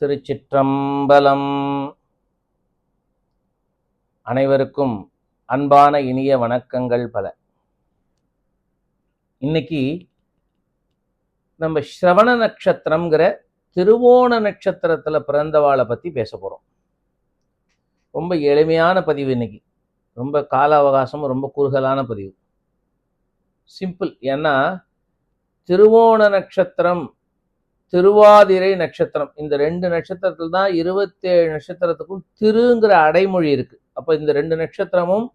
திருச்சிற்றம்பலம். அனைவருக்கும் அன்பான இனிய வணக்கங்கள் பல. இன்னைக்கு நம்ம ஸ்ரவண நட்சத்திரம்ங்கிற திருவோண நட்சத்திரத்துல பிறந்தவாளை பத்தி பேச போறோம். ரொம்ப எளிமையான பதிவு இன்னைக்கு. ரொம்ப கால அவகாசமும் ரொம்ப குறுகலான பதிவு. சிம்பிள். ஏன்னா திருவோண நட்சத்திரம் திருவாதிரை நட்சத்திரம். இந்த ரெண்டு நட்சத்திரத்தில் தான் இருபத்தேழு நட்சத்திரத்துக்கும் திருங்கிற அடைமொழி இருக்கு. அப்போ இந்த ரெண்டு நட்சத்திரமும்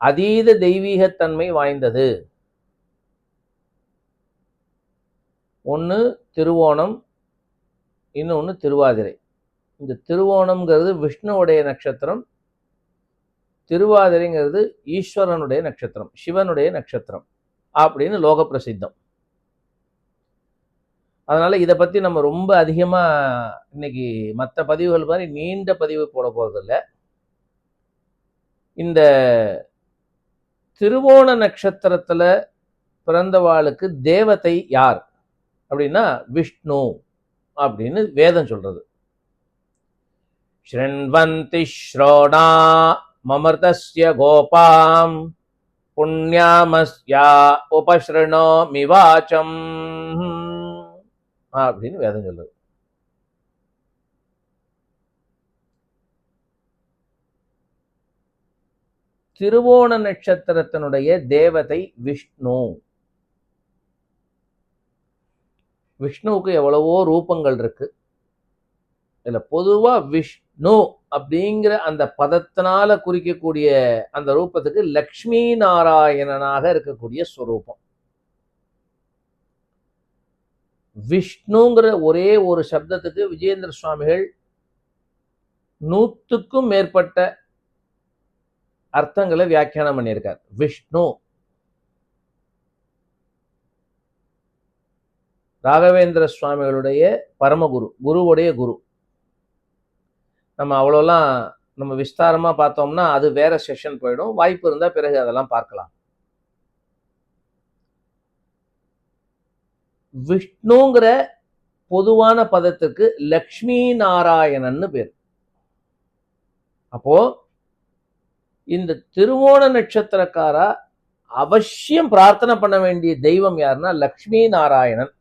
அதீத தெய்வீகத்தன்மை வாய்ந்தது. ஒன்று திருவோணம் இன்னொன்று திருவாதிரை. இந்த திருவோணம்ங்கிறது விஷ்ணுவுடைய நட்சத்திரம் திருவாதிரைங்கிறது ஈஸ்வரனுடைய நட்சத்திரம் சிவனுடைய நட்சத்திரம் அப்படின்னு லோக பிரசித்தம் அதனால இதை பத்தி நம்ம ரொம்ப அதிகமா இன்னைக்கு மற்ற பதிவுகள் மாதிரி நீண்ட பதிவு போட போறதில்ல. இந்த திருவோண நட்சத்திரத்துல பிறந்தவாளுக்கு தேவதை யார்? அப்படின்னா விஷ்ணு அப்படின்னு வேதம் சொல்றது. ஸ்ரண்வந்தி ஸ்ரோணா மமர்தஸ்ய கோபாம் புண்ணியாமஸ்யா உபஸ்ருணோ மிவாச்சம் அப்படின்னு வேதம் சொல்லுது. திருவோண நட்சத்திரத்தினுடைய தேவதை விஷ்ணு. விஷ்ணுவுக்கு எவ்வளவோ ரூபங்கள் இருக்கு. இதில் பொதுவா விஷ்ணு அப்படிங்கிற அந்த பதத்தினால குறிக்கக்கூடிய அந்த ரூபத்துக்கு லக்ஷ்மி நாராயணனாக இருக்கக்கூடிய ஸ்வரூபம். விஷ்ணுங்கிற ஒரே ஒரு சப்தத்துக்கு விஜயேந்திர சுவாமிகள் நூத்துக்கும் மேற்பட்ட அர்த்தங்களை வியாக்கியானம் பண்ணியிருக்கார். விஷ்ணு. ராகவேந்திர சுவாமிகளுடைய பரமகுரு குருவுடைய குரு. நம்ம அவ்வளோலாம் நம்ம விஸ்தாரமா பார்த்தோம்னா அது வேற செஷன் போயிடும். வாய்ப்பு இருந்தால் பிறகு அதெல்லாம் பார்க்கலாம். விஷ்ணுங்கிற பொதுவான பதத்துக்கு லக்ஷ்மி நாராயணன்னு பேர். அப்போ இந்த திருவோண நட்சத்திரக்காரா அவசியம் பிரார்த்தனை பண்ண வேண்டிய தெய்வம் யாருன்னா லக்ஷ்மி நாராயணன்.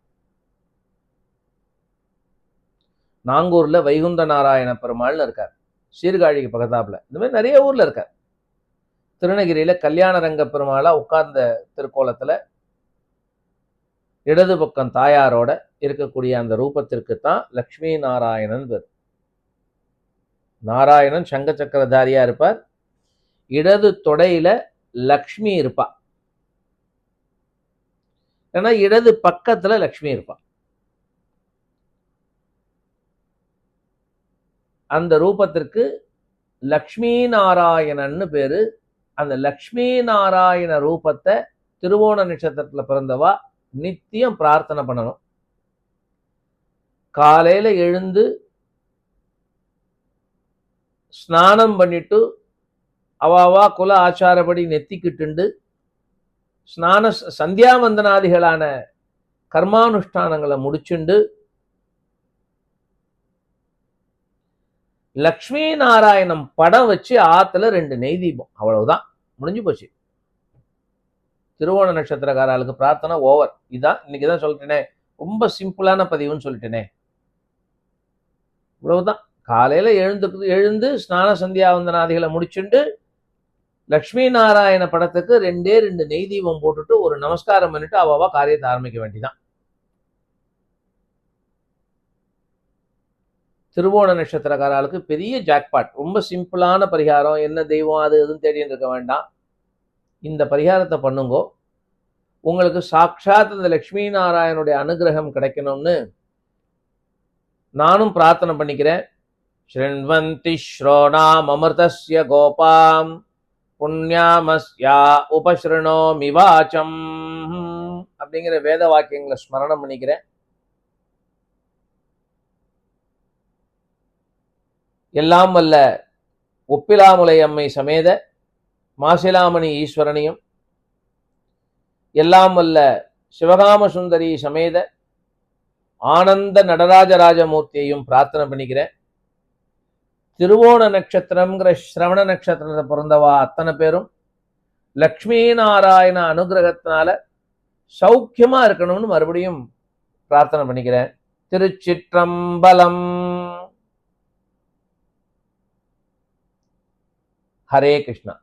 நாங்கூர்ல வைகுந்த நாராயண பெருமாள்னு இருக்கார். சீர்காழிக்கு பக்கத்தாப்புல. இந்த மாதிரி நிறைய ஊர்ல இருக்கார். திருநகிரியில கல்யாண ரங்க பெருமாளா உட்கார்ந்த திருக்கோலத்துல இடது பக்கம் தாயாரோட இருக்கக்கூடிய அந்த ரூபத்திற்கு தான் லக்ஷ்மி நாராயணன் பேர். நாராயணன் சங்க சக்கரதாரியா இருப்பார். இடது தொடையில லக்ஷ்மி இருப்பா. ஏன்னா இடது பக்கத்துல லக்ஷ்மி இருப்பா. அந்த ரூபத்திற்கு லக்ஷ்மி நாராயணன்னு பேரு. அந்த லக்ஷ்மி நாராயண ரூபத்தை திருவோண நட்சத்திரத்தில் பிறந்தவா நித்தியம் பிரார்த்தனை பண்ணணும். காலையில எழுந்து ஸ்நானம் பண்ணிட்டு அவாவா குல ஆச்சாரப்படி நெத்திக்கிட்டுண்டு ஸ்நான சந்தியாவந்தனாதிகளான கர்மானுஷ்டானங்களை முடிச்சுண்டு லக்ஷ்மி நாராயணம் படம் வச்சு ஆத்துல ரெண்டு நெய் தீபம். அவ்வளவுதான். முடிஞ்சு போச்சு. திருவோண நட்சத்திரக்காரர்களுக்கு பிரார்த்தனை ஓவர். இதான் இன்னைக்கு தான் சொல்லிட்டேனே. ரொம்ப சிம்பிளான பதிவுன்னு சொல்லிட்டேனே. இவ்வளவுதான். காலையில எழுந்து எழுந்து ஸ்நான சந்தியாவந்தனாதிகளை முடிச்சுண்டு லக்ஷ்மி நாராயண படத்துக்கு ரெண்டே ரெண்டு நெய் தீபம் போட்டுட்டு ஒரு நமஸ்காரம் பண்ணிட்டு அவாவா காரியத்தை ஆரம்பிக்க வேண்டிதான். திருவோண நட்சத்திரக்காரர்களுக்கு பெரிய ஜாக்பாட் ரொம்ப சிம்பிளான பரிகாரம். என்ன தெய்வம் அது எதுவும் தேடின்னு இருக்க வேண்டாம். இந்த பரிகாரத்தை பண்ணுங்கோ. உங்களுக்கு சாட்சாத் இந்த லக்ஷ்மி நாராயணனுடைய அனுகிரகம் கிடைக்கணும்னு நானும் பிரார்த்தனை பண்ணிக்கிறேன். ஸ்ருண்வந்தி ஸ்ரோணாம் அமிர்தஸ்ய கோபாம் புண்ணியாமஸ்யா உபஸ்ருணோ மிவாச்சம் அப்படிங்கிற வேத வாக்கியங்களை ஸ்மரணம் பண்ணிக்கிறேன். எல்லாம் வல்ல ஒப்பிலாமுலை அம்மை சமேத மாசிலாமணி ஈஸ்வரனையும் எல்லாம் வல்ல சிவகாம சுந்தரி சமேத ஆனந்த நடராஜராஜமூர்த்தியையும் பிரார்த்தனை பண்ணிக்கிறேன் திருவோண நட்சத்திரம்ங்கிற ஸ்ரவண நட்சத்திரத்தை பிறந்தவா அத்தனை பேரும். லக்ஷ்மி நாராயண அனுகிரகத்தினால சௌக்கியமா இருக்கணும்னு மறுபடியும் பிரார்த்தனை பண்ணிக்கிறேன் திருச்சிற்றம்பலம். ஹரே கிருஷ்ணா.